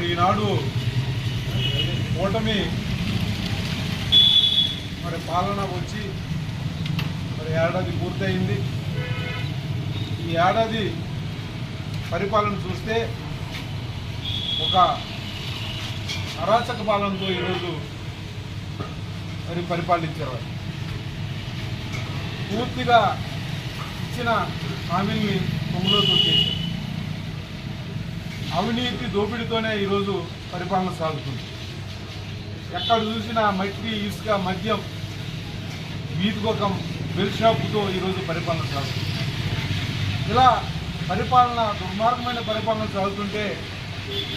మరి ఈనాడు కూటమి మరి పాలన వచ్చి మరి ఏడాది పూర్తయింది. ఈ ఏడాది పరిపాలన చూస్తే ఒక అరాచక పాలనతో ఈరోజు మరి పరిపాలించారు పూర్తిగా ఇచ్చిన హామీల్ని తొమ్మిదో తొక్కేశారు. అవినీతి దోపిడితోనే ఈరోజు పరిపాలన సాగుతుంది. ఎక్కడ చూసినా మట్టి ఇసుక మద్యం వీధికొక బెల్ షాపుతో ఈరోజు పరిపాలన సాగుతుంది. ఇలా పరిపాలన దుర్మార్గమైన పరిపాలన సాగుతుంటే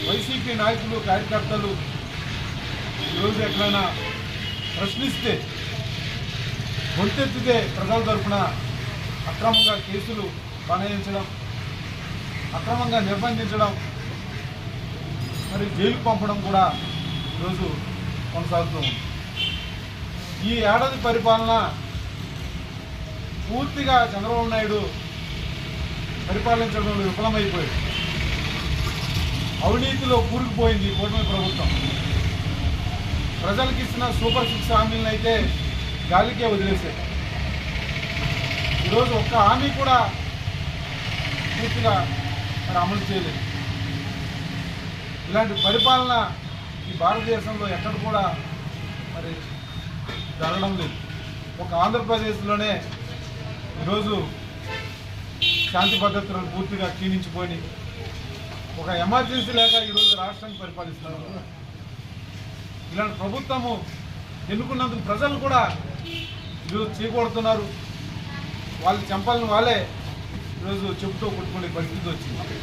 వైసీపీ నాయకులు కార్యకర్తలు ఈరోజు ఎక్కడైనా ప్రశ్నిస్తే గొంతెత్తితే ప్రజల తరఫున అక్రమంగా కేసులు బనాయించడం అక్రమంగా నిర్బంధించడం మరి జైలుకు పంపడం కూడా ఈరోజు కొనసాగుతూ ఉంది. ఈ ఏడాది పరిపాలన పూర్తిగా చంద్రబాబు నాయుడు పరిపాలించడంలో విఫలమైపోయాడు అవినీతిలో కూరుకుపోయింది కూటమి ప్రభుత్వం. ప్రజలకు ఇచ్చిన సూపర్ సిక్స్ హామీలను అయితే గాలికే వదిలేసే ఈరోజు ఒక్క హామీ కూడా పూర్తిగా మరి అమలు చేయలేదు. ఇలాంటి పరిపాలన ఈ భారతదేశంలో ఎక్కడ కూడా మరి జరగడం లేదు. ఒక ఆంధ్రప్రదేశ్లోనే ఈరోజు శాంతి భద్రతలను పూర్తిగా క్షీణించిపోయి ఒక ఎమర్జెన్సీ లేక ఈరోజు రాష్ట్రాన్ని పరిపాలిస్తున్నారు. ఇలాంటి ప్రభుత్వము ఎన్నుకున్నందుకు ప్రజలు కూడా ఈరోజు చీకొడుతున్నారు వాళ్ళు చంపాలని వాళ్ళే ఈరోజు చెబుతూ కొట్టుకునే పరిస్థితి వచ్చింది.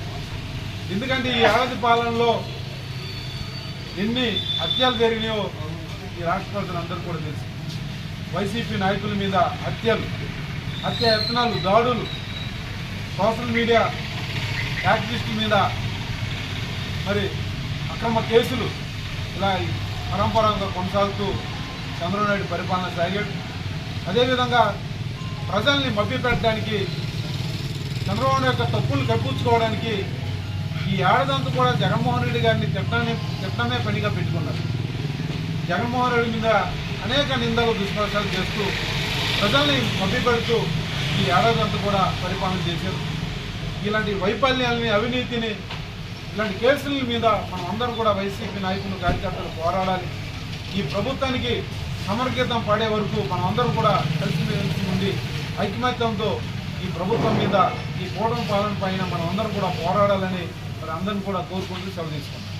ఎందుకంటే ఈ ఏడాది పాలనలో ఎన్ని హత్యలు జరిగినాయో ఈ రాష్ట్ర ప్రజలందరూ కూడా తెలుసు. వైసీపీ నాయకుల మీద హత్యలు హత్య యత్నాలు దాడులు సోషల్ మీడియా యాక్టివిస్టుల మీద మరి అక్రమ కేసులు ఇలా పరంపరంగా కొనసాగుతూ చంద్రబాబు నాయుడు పరిపాలన సాగాడు. అదేవిధంగా ప్రజల్ని మభ్యపెట్టడానికి చంద్రబాబు నాయుడు యొక్క తప్పులు కప్పించుకోవడానికి ఈ ఏడాదంతా కూడా జగన్మోహన్ రెడ్డి గారిని తిట్టనే తిట్టమే పనిగా పెట్టుకున్నారు. జగన్మోహన్ రెడ్డి మీద అనేక నిందలు దుష్ప్రచారాలు చేస్తూ ప్రజల్ని మభ్యపెడుతూ ఈ ఏడాదంతా కూడా పరిపాలన చేశారు. ఇలాంటి వైఫల్యాలని అవినీతిని ఇలాంటి కేసుల మీద మనం అందరం కూడా వైసీపీ నాయకులు కార్యకర్తలు పోరాడాలి. ఈ ప్రభుత్వానికి సమర్గీతం పాడే వరకు మనం అందరం కూడా కలిసిమెలిసి ఉండి ఐకమత్యంతో ఈ ప్రభుత్వం మీద ఈ కూటమి పాలన పైన మనం అందరం కూడా పోరాడాలని మరి కూడా కోరుకుంటూ సెలవు తీసుకుంటాం